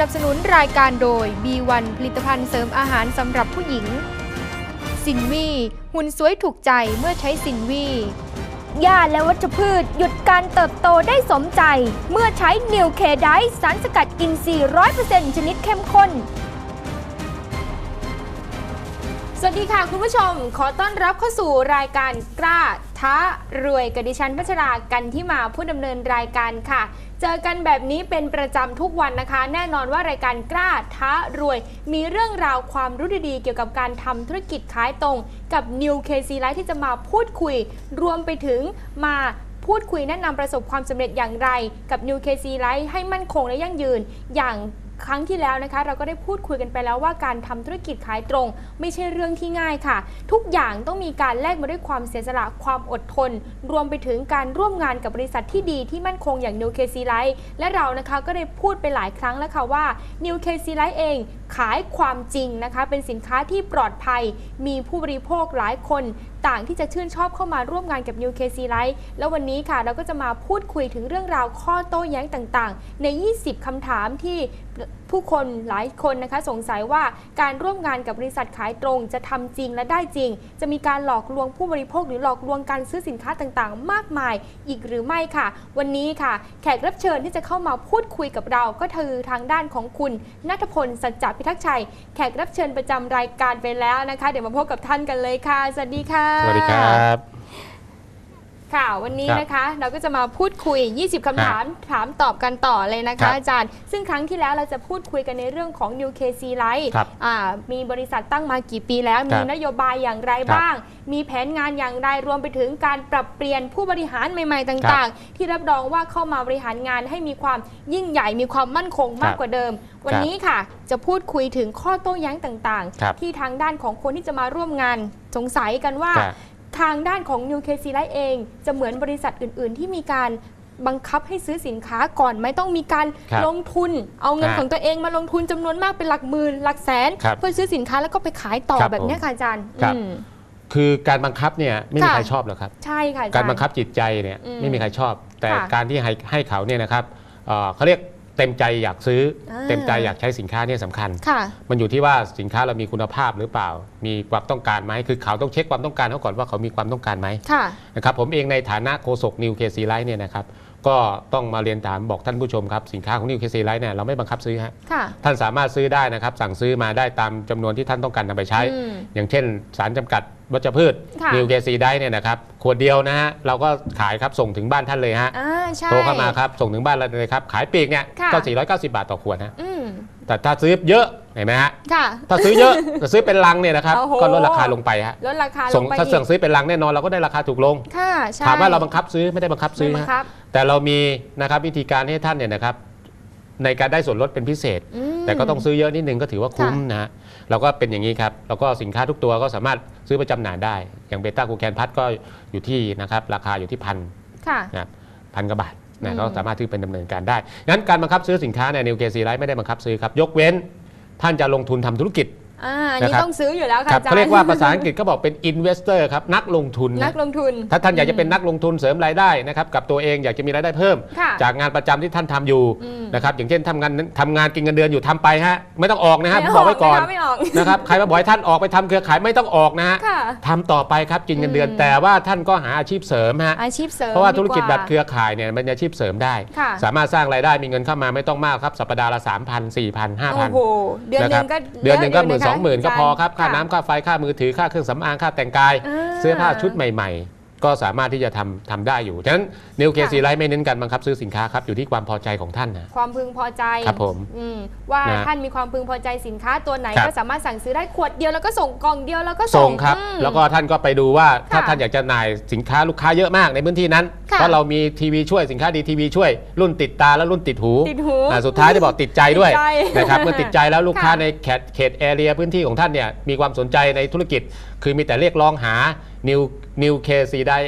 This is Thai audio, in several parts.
นับสนุนรายการโดย B1 ผลิตภัณฑ์เสริมอาหารสำหรับผู้หญิง สินวีหุ่นสวยถูกใจเมื่อใช้สินวีหญ้าและวัชพืชหยุดการเติบโตได้สมใจ เมื่อใช้นิวเคไดสารสกัดอินทรีย์100%ชนิดเข้มข้น สวัสดีค่ะคุณผู้ชม ขอต้อนรับเข้าสู่รายการกล้า ท้ารวยกับดิฉันพัชรากันที่มาผู้ดำเนินรายการค่ะ เจอกันแบบนี้เป็นประจำทุกวันนะคะ แน่นอนว่ารายการกล้าท้ารวย มีเรื่องราวความรู้ดีๆ เกี่ยวกับการทำธุรกิจขายตรง กับ New KC Life ที่จะมาพูดคุย รวมไปถึงมาพูดคุยแนะนำประสบความสำเร็จอย่างไร กับ New KC Life ให้มั่นคงและยั่งยืน อย่าง ครั้งที่แล้วนะคะ เราก็ได้พูดคุยกันไปแล้วว่าการทำธุรกิจขายตรง ไม่ใช่เรื่องที่ง่ายค่ะ ทุกอย่างต้องมีการแลกมาด้วยความเสียสละความอดทน รวมไปถึงการร่วมงานกับบริษัทที่ดีที่มั่นคงอย่าง New KC Life และเรานะคะก็ได้พูดไปหลายครั้งแล้วค่ะว่า New KC Life เอง ขายความจริงนะคะ เป็นสินค้าที่ปลอดภัย มีผู้บริโภคหลายคนต่างที่จะชื่นชอบเข้ามาร่วมงานกับ New KC Life แล้ววันนี้ค่ะ เราก็จะมาพูดคุยถึงเรื่องราวข้อโต้แย้งต่างๆ ใน 20 คำถามที่ ผู้คนหลายคนนะคะสงสัยว่าการร่วมงานกับบริษัทขายตรง จะทำจริงและได้จริง จะมีการหลอกลวงผู้บริโภค หรือหลอกลวงการซื้อสินค้าต่างๆ มากมายอีกหรือไม่ค่ะ วันนี้ค่ะ แขกรับเชิญที่จะเข้ามาพูดคุยกับเรา ก็คือทางด้านของคุณนัทพลสัจจพิทักษ์ชัย แขกรับเชิญประจำรายการไปแล้วนะคะ เดี๋ยวมาพบกับท่านกันเลยค่ะสวัสดีค่ะสวัสดีครับ ค่ะ วันนี้ครับนะคะเราก็จะมาพูดคุย 20คำถามถามตอบกันต่อเลยนะครัคะบอาจารย์ ซึ่งครั้งที่แล้วเราจะพูดคุยกันในเรื่องของ New KC Life ครับอ่ามีบริษัทตั้งมากี่ปีแล้วคมีรับนโยบายอย่างไรครับบ้าง มีแผนงานอย่างไร รวมไปถึงการปรับเปลี่ยนผู้บริหารใหม่ ๆ ต่าง ๆ ที่รับรองว่าเข้ามาบริหารงานให้มีความยิ่งใหญ่ มีความมั่นคงมากครับกว่าเดิม วันครับนี้ค่ะ จะพูดคุยถึงข้อโต้แย้งต่างครับๆที่ทางด้านของคนที่จะมาร่วมงานสงสัยกันว่าครับ ทางด้านของ New KC Life เอง จะเหมือนบริษัทอื่น ๆ ที่มีการบังคับให้ซื้อสินค้าก่อนไหมต้องมีการครับลงทุน เอาเงินฮะของตัวเองมาลงทุนจำนวนมากเป็นหลักหมื่นหลักแสน ครับเพื่อซื้อสินค้าแล้วก็ไปขายต่อครับแบบเนี้ยผมค่ะอาจารย์ครับ อืม คือการบังคับเนี่ยไม่มีค่ะ ใครชอบหรอกครับ ใช่ค่ะอาจารย์ การบังคับจิตใจเนี่ยอืมไม่มีใครชอบ แต่ค่ะ การที่ให้ให้เขาเนี่ยนะครับเอ่อเขาเรียกเต็มใจอยากซื้ออาเต็มใจอยากใช้สินค้าเนี่ยสำคัญ ค่ะ มันอยู่ที่ว่าสินค้าเรามีคุณภาพหรือเปล่า มีความต้องการไหมคือเขาต้องเช็คความต้องการเขาก่อนว่าเขามีความต้องการไหมค่ะ นะครับผมเองในฐานะโฆษกนิวเคซีไลท์เนี่ยนะครับก็ต้องมาเรียนถามบอกท่านผู้ชมครับ สินค้าของนิวเคซีไลท์เนี่ยเราไม่บังคับซื้อฮะค่ะ ท่านสามารถซื้อได้นะครับ สั่งซื้อมาได้ตามจำนวนที่ท่านต้องการนำไปใช้ อืม อย่างเช่น สารจำกัด วัชพืชค่ะ นิวเคซีได้เนี่ยนะครับขวดเดียวนะฮะเราก็ขายครับส่งถึงบ้านท่านเลยฮะอ่าใช่ โทรเข้ามาครับส่งถึงบ้านเราเลยครับขายปลีกเนี่ยค่ะ ก็490 บาทต่อขวดฮะอืมแต่ถ้าซื้อเยอะเห็นไหมฮะค่ะ ถ้าซื้อเยอะ แต่ซื้อเป็นลังเนี่ยนะครับโอ้โห ก็ลดราคาลงไปฮะลดราคาลส่งงไปถ้าอีสั่งกซื้อเป็นลังแน่นอนเราก็ได้ราคาถูกลง ค่ะใช่ถามว่าเราบังคับซื้อไม่ได้บังคับซื้อไม่บัฮะงคับแต่เรามีนะครับวิธีการให้ท่านเนี่ยนะครับในการได้ส่วนลดเป็นพิเศษ อืม แต่ก็ต้องซื้อเยอะนิดนึงก็ถือว่าคุ้มนะฮะ เราก็เป็นอย่างนี้ครับแล้วก็สินค้าทุกตัวก็สามารถซื้อประจำหน่ายได้ อย่างเบต้ากูแคนพัทก็อยู่ที่นะครับราคาอยู่ที่พันค่ะนะครับพันกว่าบาทอืนะมก็สามารถที่เป็นดำเนินการได้งั้นการบังคับซื้อสินค้าในนิวเคซีไลท์ไม่ได้บังคับซื้อครับยกเว้น ท่านจะลงทุนทำธุรกิจ อ่าอันนี้นะครับต้องซื้ออยู่แล้วค่ะครับอาจารย์ เขาเรียกว่าภาษาอังกฤษก็บอกเป็น investor ครับนักลงทุนนันะกลงทุน ถ้าท่านอยากจะเป็นนักลงทุนเสริมรายได้นะครับกับตัวเองอยากจะมีรายได้เพิ่ม ค่ะจากงานประจำที่ท่านทำอยู่อืม นะครับอย่างเช่นทำงานทำงานกินเงินเดือนอยู่ทำไปฮะไม่ต้องออกนะฮะผไม่มบอกไว้ก่อนนะคะไม่ออกนะครับใครมาบอกให้ท่านออกไปทำเครือข่ายไม่ต้องออกนะฮะค่ะ ทำต่อไปครับกินเงินเดือน อืม แต่ว่าท่านก็หาอาชีพเสริมฮะอาชีพเสริมเพราะว่าธุรกิจดีแบบเครือข่ายเนี่ยมันเป็นอาชีพเสริมได้ ค่ะสามารถสร้างรายได้มีเงินเข้ามาไม่ต้องมากครับสัปดาห์ละ3 0 0 0 4 0 0 0โอ้5,000โหเดือนหนึ่งก็เดือนหนึ่งก็หมื่นยะสองหมื่นก็พอครับ ค่าะน้ำค่าไฟค่ามือถือค่าเครื่องสำอางค่าแต่งกายอ่าเสื้อผ้าชุดใหม่ ๆ ก็สามารถที่จะทำทำได้อยู่ ฉะนั้นนิวเคซีไลท์ไม่เน้นการบังคับซื้อสินค้าครับ อยู่ที่ความพอใจของท่านนะ ความพึงพอใจ ครับผมอืมว่านะท่านมีความพึงพอใจสินค้าตัวไหนครับก็สามารถสั่งซื้อได้ขวดเดียวแล้วก็ส่งกล่องเดียวแล้วก็ส่งครับอืมแล้วก็ท่านก็ไปดูว่าถ้าค่ะท่านอยากจะหน่ายสินค้าลูกค้าเยอะมากในพื้นที่นั้น ค่ะเพราะเรามีทีวีช่วยสินค้าดีทีวีช่วยรุ่นติดตาและรุ่นติดหูติดหูอ่าสุดท้ายจะบอกติดใจด้วยติดใจนะครับเมื่อติดใจแล้วลูกค้าค่ะในเขตเขตแอเรียพื้นที่ของท่านเนี่ยมีความสนใจในธุรกิจ คือมีแต่เรียกร้องหา New New KC ได้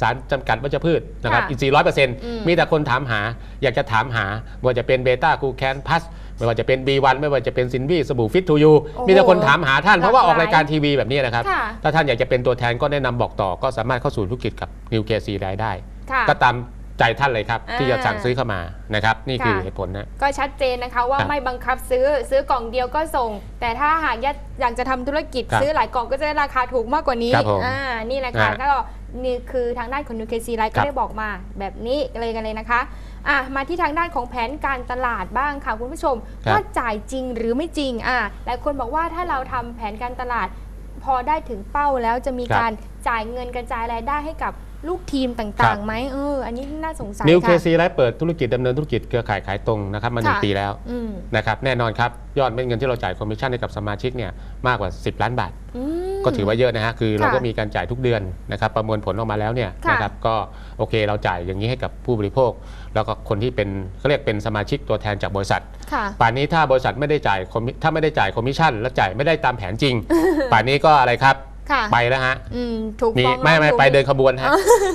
สารจำกัดวัชพืชนะครับค่ะอินทรีย์ร้อยเปอร์เซ็นต์อืมมีแต่คนถามหา อยากจะถามหาไม่ว่าจะเป็นเบต้ากูแคนพัสไม่ว่าจะเป็น B1 ไม่ว่าจะเป็นซินวีสบู่ฟิตทูยูโอ้โหมีแต่คนถามหาท่านเพราะว่าหอลากอกหลายรายการทีวีแบบนี้นะครับค่ะถ้าท่านอยากจะเป็นตัวแทนก็แนะนำบอกต่อก็สามารถเข้าสู่ธุรกิจกับ New KC ได้ได้ ค่ะก็ตามใจท่านเลยครับ อ่า ที่จะสั่งซื้อเข้ามานะครับ นี่คือค่ะเหตุผลนะ ก็ชัดเจนนะคะว่าครับไม่บังคับซื้อซื้อกล่องเดียวก็ส่ง แต่ถ้าหากอยากจะทำธุรกิจครับซื้อหลายกล่องก็จะได้ราคาถูกมากกว่านี้ครับผมอ่านี่แหละค่ะนะก็นี่คือทางด้านของ New KC Life ครัก็บ ได้บอกมาแบบนี้เลยกันเลยนะคะอะมาที่ทางด้านของแผนการตลาดบ้างค่ะคุณผู้ชมครับว่าจ่ายจริงหรือไม่จริงอะหลายคนบอกว่าถ้าเราทำแผนการตลาด พอได้ถึงเป้าแล้วจะมีครับ การจ่ายเงินกระจายรายได้ให้กับ ลูกทีมครัต่างบๆไหมเอออันนี้น่าสงสัยนิวเคค่ะซีไลฟ์เปิดธุรกิจดำเนินธุรกิจเครือข่ายขายตรงนะครับมาหนึ่งค่ะปีแล้วอืมนะครับแน่นอนครับยอดเม็ดเงินที่เราจ่ายคอมมิชชั่นให้กับสมาชิกเนี่ยมากกว่า 10 ล้านบาทอืมก็ถือว่าเยอะนะฮะคือเราค่ะก็มีการจ่ายทุกเดือนนะครับประมวลผลออกมาแล้วเนี่ยค่ะนะครับก็โอเคเราจ่ายอย่างนี้ให้กับผู้บริโภค แล้วก็คนที่เป็นเขาเรียกเป็นสมาชิกตัวแทนจากบริษัทค่ะป่านนี้ถ้าบริษัทไม่ได้จ่ายคอมมิถ้าไม่ได้จ่ายคอมมิชชั่น และจ่ายไม่ได้ตามแผนจริง ป่านนี้ก็อะไรครับ ค่ะไปแล้วฮะอืมถูกมีฟ้องไม่ไม่ร้องไปเดินถูกขบวนฮะ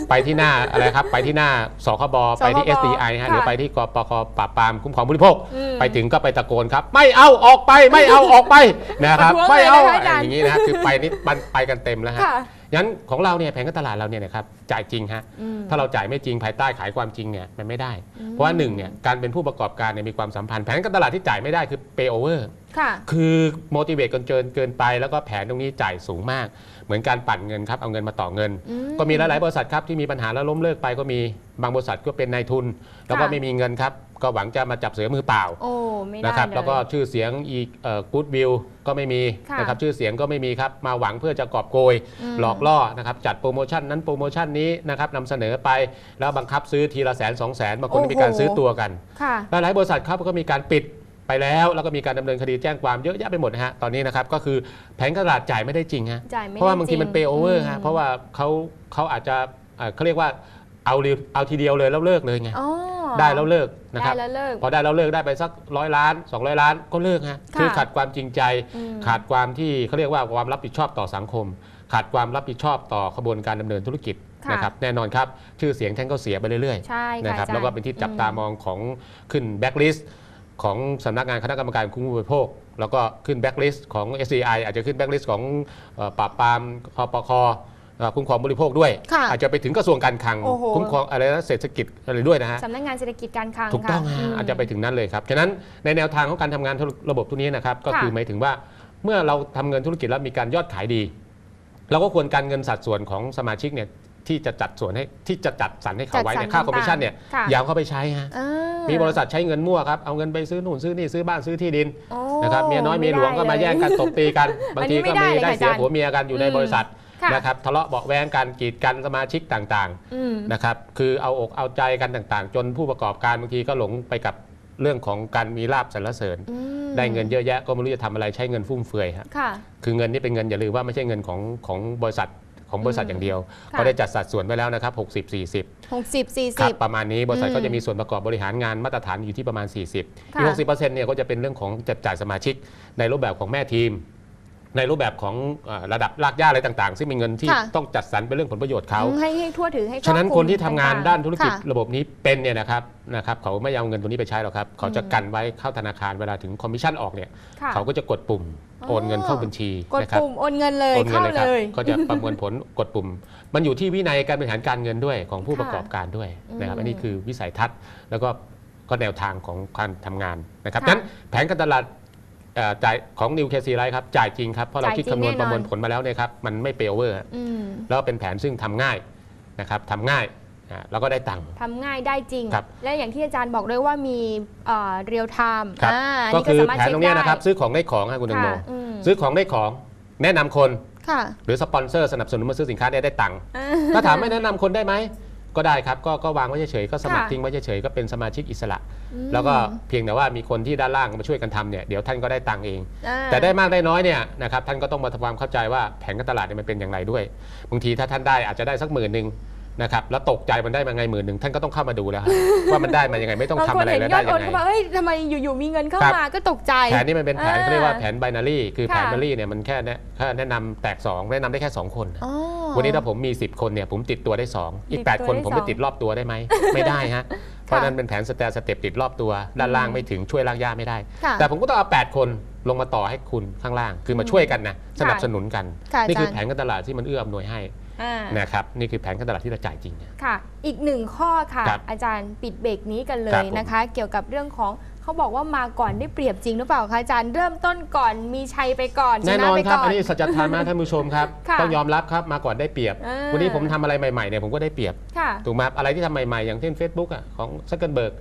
ไปที่หน้าอะไรครับ ไปที่หน้าสคบไปที่ สคบ SDI ฮะค่ะหรือไปที่กปคปราบปรามคุ้มครองผู้บริโภค อืม ไปถึงก็ไปตะโกนครับ ไม่เอาออกไปไม่เอาออกไปนะครับประท้วงไม่เอาเลยนะคะอาจารย์ อย่างนี้นะฮะคือไปนี่มันไปกันเต็มแล้วฮะ ค่ะ งั้นของเราเนี่ยแผนการตลาดเราเนี่ยนะครับจ่ายจริงฮะอืม ถ้าเราจ่ายไม่จริงภายใต้ขายความจริงเนี่ยมันไม่ได้อืมเพราะว่าหนึ่งเนี่ยการเป็นผู้ประกอบการเนี่ยมีความสัมพันธ์แผนการตลาดที่จ่ายไม่ได้คือ pay over ค่ะ คือ motivate กันเกินเกินไป แล้วก็แผนตรงนี้จ่ายสูงมาก เหมือนการปั่นเงินครับ เอาเงินมาต่อเงินอืมก็มีหลาย ๆ บริษัทครับที่มีปัญหาแล้วล้มเลิกไปก็มี บางบริษัทก็เป็นนายทุน แล้วก็ค่ะไม่มีเงินครับ ก็หวังจะมาจับเสือมือเปล่าโอ้ไม่ได้นะครับเลยแล้วก็ชื่อเสียงอีกกู๊ดวิวก็ไม่มีค่ะนะครับ ชื่อเสียงก็ไม่มีครับ มาหวังเพื่อจะกอบโกยอืมหลอกล่อนะครับ จัดโปรโมชั่นนั้นโปรโมชั่นนี้นะครับนำเสนอไป แล้วบังคับซื้อทีละแสนสองแสนบางคนก็มีการซื้อตัวกันค่ะหลายๆบริษัทครับก็มีการปิด ไปแล้วแล้วก็มีการดำเนินคดีแจ้งความเยอะแยะไปหมดนะฮะตอนนี้นะครับก็คือแผนการตลาดจ่ายไม่ได้จริงฮะจ่ายไม่เพราะว่าได้บางทีมันจเปริย์โอเวอร์มฮะเพราะว่าเขาเขาอาจจะเอ่อเขาเรียกว่าเอาเรียเอาทีเดียวเลยแล้วเลิกเลยไงอ๋อได้แล้วเลิกนะครับ ได้แล้วเลิก พอได้แล้วเลิกได้ไปสักร้อยล้าน 200 ล้านก็เลิกฮะค่ะคือขาดความจริงใจ อืมขาดความที่เขาเรียกว่าความรับผิดชอบต่อสังคม ขาดความรับผิดชอบต่อขบวนการดำเนินธุรกิจค่ะ นะครับแน่นอนครับ ชื่อเสียงท่านก็เสียไปเรื่อยๆใช่ค่ะนะครับอาจารย์แล้วก็เป็นที่จับตามองของขึ้นแบ็กลิสต์ ของสำนักงานคณะกรรมการคุ้มผู้บริโภค แล้วก็ขึ้นแบ็กลิสต์ของ SCI อาจจะขึ้นแบ็กลิสต์ของเอ่อปราบปรามคอปคเอ่อคุ้มครองบริโภคด้วยค่ะอาจจะไปถึงกระทรวงการคลังโอ้โหคุ้มครองอะไรนะเศรษฐกิจอะไรด้วยนะฮะสำนักงานเศรษฐกิจการคลังถูกต้องค่ฮะมอาจจะไปถึงนั้นเลยครับฉะนั้นในแนวทางของการทำงานระบบทุกนี้นะครับก็ค่ะคือหมายถึงว่าเมื่อเราทำเงินธุรกิจแล้วมีการยอดขายดี เราก็ควรการเงินสัดส่วนของสมาชิกเนี่ย ที่จะจัดส่วนให้ที่จะจัดสรรให้เขาไว้เนี่ยค่าคอมมิชชั่นเนี่ยค่ะอยาวเข้าไปใช้ฮะอ่ามีบริษัทใช้เงินมั่วครับเอาเงินไปซื้อนู่นซื้อนี่ซื้อบ้านซื้อที่ดินโอ้นะครับเมียน้อยเมียหลวงก็มาไได้แย่งกันตบตีกันบางทีก็อันนี้มีไม่ได้ได้เลยค่ะเสียอาจารย์ผัวเมียกันอยู่ในอืมบริษัทค่ะนะครับทะเลาะเบาะแว้งกันกีดกันสมาชิกต่างอืมๆนะครับคือเอาอกเอาใจกันต่างๆ จนผู้ประกอบการบางทีก็หลงไปกับเรื่องของการมีลาบสรรเสริญอืมได้เงินเยอะแยะก็ไม่รู้จะทำอะไรใช้เงินฟุ่มเฟือยฮะค่ะคือเงินนี่เป็นเงินอย่าลืมว่าไม่ใช่เงินของของบริษัท ของบริษัทอืมอย่างเดียวค่ะเขาได้จัดสัดส่วนไว้แล้วนะครับ 60 40หกสิบสี่ครัสิบบประมาณนี้บริษัทอืมก็จะมีส่วนประกอบบริหารงานมาตรฐานอยู่ที่ประมาณ 40อีค่ะก60%เนี่ยก็จะเป็นเรื่องของจัดจ่ายสมาชิกในรูปแบบของแม่ทีม ในรูปแบบของเอ่อระดับรากหญ้าอะไรต่างๆ ซึ่งเป็นเงินที่ค่ะ ต้องจัดสรรเป็นเรื่องผลประโยชน์เขา ให้ให้ทั่วถึงให้รอบฉะนั้นลุมคนที่ทำงานต่ๆด้านธุรกิจค่ะ ระบบนี้เป็นเนี่ยนะครับนะครับเขาไม่เอาเงินตัวนี้ไปใช้หรอกครับเขาจะอืมกันไว้เข้าธนาคารเวลาถึงคอมมิชชั่นออกเนี่ยค่ะเขาก็จะกดปุ่มอ๋อโอนเงินเข้าบัญชีกดนะครับปุ่มโอนเงินเลยโอนเงินเข้าเลยครับเลยก็จะประมวลผลกดปุ่ม มันอยู่ที่วินัยการบริหารการเงินด้วยของผู้ค่ะประกอบการด้วยนะครับอืมอันนี้คือวิสัยทัศน์แล้วก็ก็แนวทางของการทำงานนะครับค่ะ นั้นแผนการตลาด เอ่อจ่ายของนิวเคซีไรครับจ่ายจริงครับ เพราะเราจ่ายคิดจริงคำนวณแน่นอน ประมวลผลมาแล้วเนี่ยครับมันไม่เปเวอร์อืมแล้วเป็นแผนซึ่งทำง่ายนะครับทำง่ายอ่าแล้วก็ได้ตังค์ ทำง่ายได้จริง ครับและอย่างที่อาจารย์บอกด้วยว่ามีเรียลไทม์ครับอ่าก็นี่คือสามารถแผนเช็คตรงเนี้ยได้นะครับซื้อของได้ของครับคุณตังโมค่ะอืมซื้อของได้ของแนะนำคน ค่ะหรือสปอนเซอร์สนับสนุนมาซื้อสินค้าเนี่ยได้ตังค์อ่าถ้าถามไม่แนะนำคนได้ไหม ก็ได้ครับก็ก็วางไว้เฉยๆก็สมัครค่ะ ทิ้งไว้เฉยๆก็เป็นสมาชิกอิสระอืมแล้วก็เพียงแต่ว่ามีคนที่ด้านล่างมาช่วยกันทำเนี่ยเดี๋ยวท่านก็ได้ตังค์เอง อ่า แต่ได้มากได้น้อยเนี่ยนะครับท่านก็ต้องมาทำความเข้าใจว่าแผนการตลาดเนี่ยมันเป็นอย่างไรด้วยบางทีถ้าท่านได้อาจจะได้สักหมื่นหนึ่ง นะครับแล้วตกใจมันได้มาไงหมื่นหนึ่งท่านก็ต้องเข้ามาดูแล้วครับ ว่ามันได้มายังไงไม่ต้องบางทำคนอะไรเห็นแล้วยอได้ดโอยันงไงเข้ามาเฮ้ยทำไมอยู่ๆมีเงินเข้าครับมาก็ตกใจ แผนนี้มันเป็นแผนอ่าเขาเรียกว่าแผนไบนารีคือแผนค่ะไบนารีเนี่ยมันแค่แนะแค่แนะนำแตกสองแนะนำได้แค่สองคนอ๋อวันนี้ถ้าผมมี 10 คนเนี่ยผมติดตัวได้ 2 อีกติดตัว8คนได้ผมสไปองติดรอบตัวได้ไหมไม่ได้ฮะเพราะฉะนั้นเป็นแผนสแตสเต็ปติดรอบตัวด้านล่างไม่ถึงช่วยลากย่าไม่ได้ค่ะแต่ผมก็ต้องเอา 8 คนลงมาต่อให้คุณข้างล่าง คือมาช่วยกันนะสนับสนุนกันค่ะนี่คืออาจารย์แผนการตลาดที่มันเอื้ออำนวยให้ อ่า นะครับนี่คือแผนการตลาดที่เราจ่ายจริงเนี่ย ค่ะ อีกหนึ่งข้อค่ะ ครับอาจารย์ปิดเบรกนี้กันเลครัยบผม นะคะ เกี่ยวกับเรื่องของเขาบอกว่ามาก่อนได้เปรียบจริงหรือเปล่าคะอาจารย์เริ่มต้นก่อนมีชัยไปก่อนชแน่นะนอนไปครับ ก่ออันนนี้สัจธรรมนะท่านผู้ชมครับ ค่ะต้องยอมรับครับมาก่อนได้เปรียบ อ่า วันนี้ผมทำอะไรใหม่ๆเนี่ยผมก็ได้เปรียบ ค่ะ ถูกไหมครับอะไรที่ทำใหม่ๆ อย่างเช่น Facebook อะของซักเกิลเบิร์ก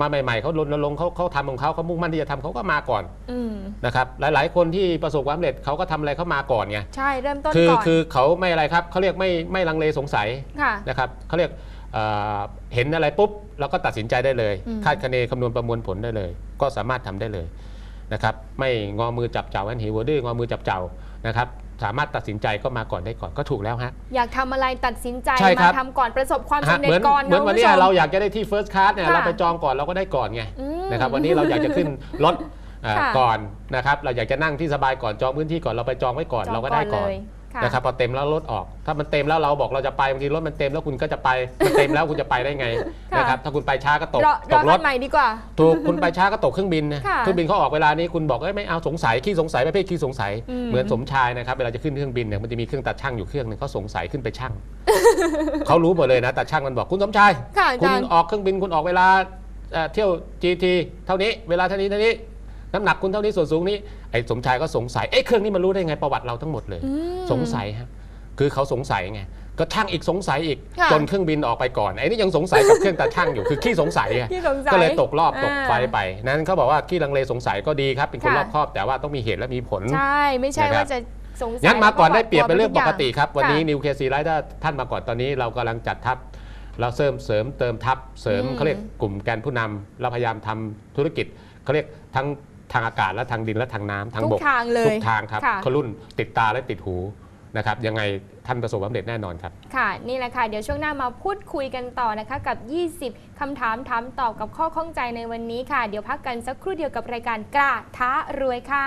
มาใหม่ๆเขาลดลงค์เขาเขาทำของเขาเขามุ่งมั่นที่จะทำเขาก็มาก่อนอืมนะครับหลายๆ คนที่ประสบความสำเร็จเขาก็ทำอะไรเขามาก่อนไง ใช่เริ่มต้นคือก่อน คือเขาไม่อะไรครับเขาเรียกไม่ไม่ลังเลสงสัยค่ะ นะครับเขาเรียกเอ่อเห็นอะไรปุ๊บเราก็ตัดสินใจได้เลย อืม คาดคะเนคำนวณประมวลผลได้เลย ก็สามารถทำได้เลยนะครับไม่งอมือจับเจ้าอันหิวดื้องอมือจับเจ้านะครับ สามารถตัดสินใจก็มาก่อนได้ก่อนก็ถูกแล้วฮะ อยากทำอะไรตัดสินใจใช่ครัมาบ ทำก่อนประสบความฮะสำเร็เหจมือนก่อนเหมือนนะวันคุณนี้ผู้ชมเราอยากจะได้ที่ first class เนี่ยค่ะเราไปจองก่อนเราก็ได้ก่อนไงอืมนะครับวันนี้เราอยากจะขึ้นรถเอ่อค่ะ ก่อนนะครับเราอยากจะนั่งที่สบายก่อนจองพื้นที่ก่อนเราไปจองไว้ก่อนจองเราก็ได้ก่อนเลยค่ะ นะครับพอเต็มแล้วรถออก ถ้ามันเต็มแล้วเราบอกเราจะไปบางทีรถมันเต็มแล้วคุณก็จะไปมันเต็มแล้วคุณจะไปได้ไงค่ะนะครับถ้าคุณไปช้าก็ตกรอตรอกรคัถนใหม่ดีกว่าถูกคุณไปช้าก็ตกเครื่องบินนะค่ะเครื่องบินเขาออกเวลานี้คุณบอกเอ้ยไม่เอาสงสัยขี้สงสัยประเภทขี้สงสัยอืมเหมือนสมชายนะครับเวลาจะขึ้นเครื่องบินเนี่ยมันจะมีเครื่องตัดช่างอยู่เครื่องหนึงเขาสงสัยขึ้นไปช่างเขารู้หมดเลยนะตัดช่างมันบอกคุณสมชายค่ะอาคุณจารย์ออกเครื่องบินคุณออกเวลาเอ่อเที่ยว GT เท่านี้เวลาเท่านี้เท่านี้ น้ำหนักคุณเท่านี้ส่วนสูงนี้ไอ้สมชายก็สงสัยเอ้เครื่องนี้มันรู้ได้ไงประวัติเราทั้งหมดเลยอืมสงสัยฮะคือเขาสงสัยไงก็ช่างอีกสงสัยอีกค่ะจนเครื่องบินออกไปก่อนไอ้นี่ยังสงสัยกับเครื่องตัดช่างอยู่คือขี้สงสัยไงที่สงสัยก็เลยตกรอบตกอ่าไฟไป นั้นเขาบอกว่าขี้ลังเลสงสัยก็ดีครับเป็นคนค่ะรอบคอบแต่ว่าต้องมีเหตุและมีผลใช่ไม่ใช่นะครับว่าจะสงสัยงั้นมาก่อนแล้วได้เปรียบเป็นเรื่องปกติครับ วันนี้ค่ะนิวเคซีไลท์ถ้าท่านมาก่อนตอนนี้เรากำลังจัดทัพเราเสริมเสริมเติมทัพเสริมอืมเขาเรียกกลุ่มแกนผู้นำเราพยายามทำธุรกิจเขาเรียกทั้ง ทางอากาศและทางดินและทางน้ำทางทุบกกทางเลยทุกทางครับค่ะ เขารุ่นติดตาและติดหูนะครับ ยังไงท่านประสบความสำเร็จแน่นอนครับ ค่ะ นี่แหละค่ะ เดี๋ยวช่วงหน้ามาพูดคุยกันต่อนะคะ กับ 20 คำถามถามตอบกับข้อข้องใจในวันนี้ค่ะ เดี๋ยวพักกันสักครู่เดียวกับรายการกล้าท้ารวยค่ะ